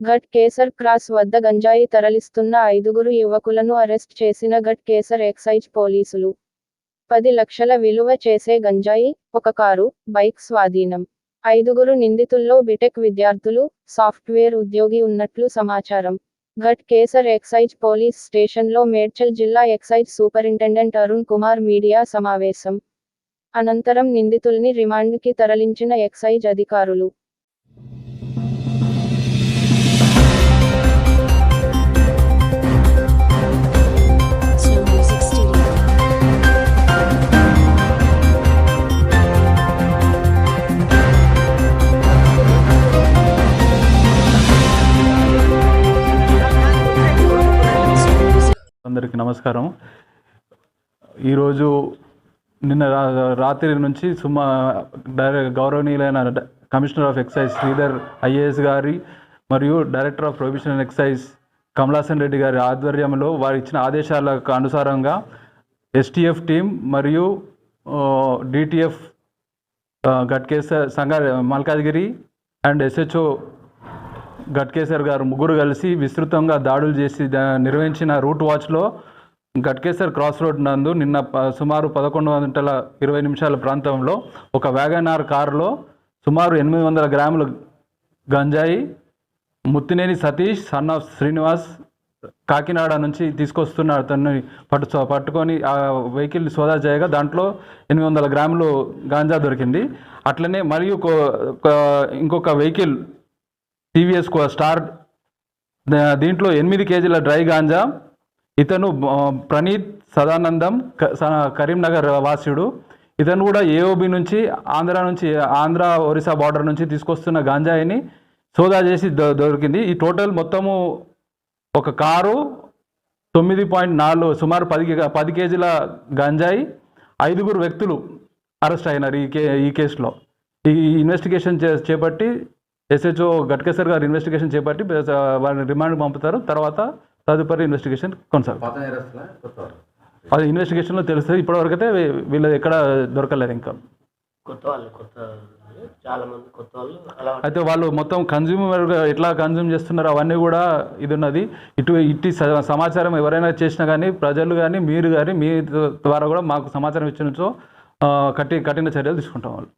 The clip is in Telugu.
ఘట్ కేసర్ క్రాస్ వద్ద గంజాయి తరలిస్తున్న ఐదుగురు యువకులను అరెస్ట్ చేసిన ఘట్ కేసర్ ఎక్సైజ్ పోలీసులు. పది లక్షల విలువ చేసే గంజాయి ఒక కారు బైక్ స్వాధీనం. ఐదుగురు నిందితుల్లో బిటెక్ విద్యార్థులు సాఫ్ట్వేర్ ఉద్యోగి ఉన్నట్లు సమాచారం. ఘట్ కేసర్ ఎక్సైజ్ పోలీస్ స్టేషన్లో మేడ్చల్ జిల్లా excise superintendent Arun Kumar media సమావేశం. అనంతరం నిందితుల్ని రిమాండ్కి తరలించిన ఎక్సైజ్ అధికారులు. అందరికీ నమస్కారం. ఈరోజు నిన్న రా- రాత్రి నుంచి సుమా డైరెక్ట్ గౌరవనీయులైన commissioner of excise Sridhar IAS గారి మరియు director of professional and excise Kamalasan Reddy గారి ఆధ్వర్యంలో వారు ఇచ్చిన ఆదేశాలకు అనుసారంగా ఎస్టీఎఫ్ టీం మరియు డిటిఎఫ్ గట్కేస సంగా మల్కాజ్గిరి అండ్ ఎస్హెచ్ఓ గట్కేసర్ గారు ముగ్గురు కలిసి విస్తృతంగా దాడులు చేసి నిర్వహించిన రూట్ వాచ్లో గట్కేసర్ క్రాస్ రోడ్ నందు నిన్న ప- సుమారు పదకొండు గంటల ఇరవై నిమిషాల ప్రాంతంలో ఒక వ్యాగనార్ కారులో సుమారు ఎనిమిది వందల గ్రాముల గంజాయి ముత్తినేని సతీష్ సన్ ఆఫ్ శ్రీనివాస్ కాకినాడ నుంచి తీసుకొస్తున్న అతన్ని పట్టు పట్టుకొని ఆ వెహికల్ సోదా చేయగా దాంట్లో ఎనిమిది వందల గ్రాములు గాంజా దొరికింది. అట్లనే మరియు ఒక- ఇంకొక వెహికల్ టీవీఎస్ స్టార్ దీంట్లో ఎనిమిది కేజీల డ్రై గాంజా ఇతను ప్రణీత్ సదానందం స- కరీంనగర్ వాసుడు. ఇతను కూడా ఏఓబి నుంచి ఆంధ్ర నుంచి ఆంధ్ర ఒరిస్సా బార్డర్ నుంచి తీసుకొస్తున్న గాంజాయిని సోదా చేసి దొ- దొరికింది. ఈ టోటల్ మొత్తము ఒక కారు తొమ్మిది పాయింట్ నాలుగు సుమారు పది పది కేజీల గంజాయి ఐదుగురు వ్యక్తులు అరెస్ట్ అయినారు ఈ కే ఈ కేసులో. ఈ ఇన్వెస్టిగేషన్ చే చేపట్టి ఎస్హెచ్ఓ గట్కేసర్ గారు ఇన్వెస్టిగేషన్ చేపట్టి వారిని రిమాండ్ పంపుతారు. తర్వాత తదుపరి ఇన్వెస్టిగేషన్ కొనసాగుతుంది. వాళ్ళు? అది ఇన్వెస్టిగేషన్లో తెలుస్తుంది. ఇప్పటివరకు అయితే వీళ్ళది ఎక్కడ దొరకలేదు ఇంకా. కొత్త వాళ్ళు కొత్త వాళ్ళు, చాలా మంది కొత్త వాళ్ళు అయితే వాళ్ళు మొత్తం కన్జ్యూమర్ ఎట్లా కన్జ్యూమ్ చేస్తున్నారో అవన్నీ కూడా ఇది ఉన్నది ఇటు ఇట్టి సమాచారం ఎవరైనా చేసినా కానీ ప్రజలు కానీ మీరు కానీ మీ ద్వారా కూడా మాకు సమాచారం ఇచ్చినచో ఆ, కఠి కఠిన చర్యలు తీసుకుంటాం వాళ్ళు.